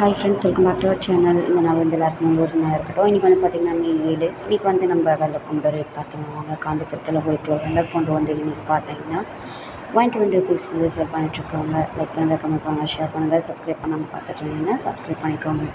Hi friends welcome back to our channel இந்த நாள் வந்து எல்லாருக்கும் வந்து ஒரு நாள் இருக்கட்டும். இன்றைக்கி வந்து பார்த்திங்கன்னா மே ஏழு. இன்றைக்கி வந்து நம்ம வெள்ளைப்பூண்டு ரேட் பார்த்திங்கன்னா வாங்க காஞ்சிபுரத்தில் ஒரு கிலோ கொண்டு வந்து இன்றைக்கி பார்த்தீங்கன்னா ஒன் டுவெண்ட்டி ருபீஸ் வந்து சேல் பண்ணிட்டுருக்கோங்க லைக் பண்ணுங்கள் கமெண்ட் பண்ணுங்கள் ஷேர் பண்ணுங்கள் சப்ஸ்கிரைப் பண்ணாமல் பார்த்துட்டு இருந்தீங்கன்னா சப்ஸ்கிரைப் பண்ணிக்கோங்க.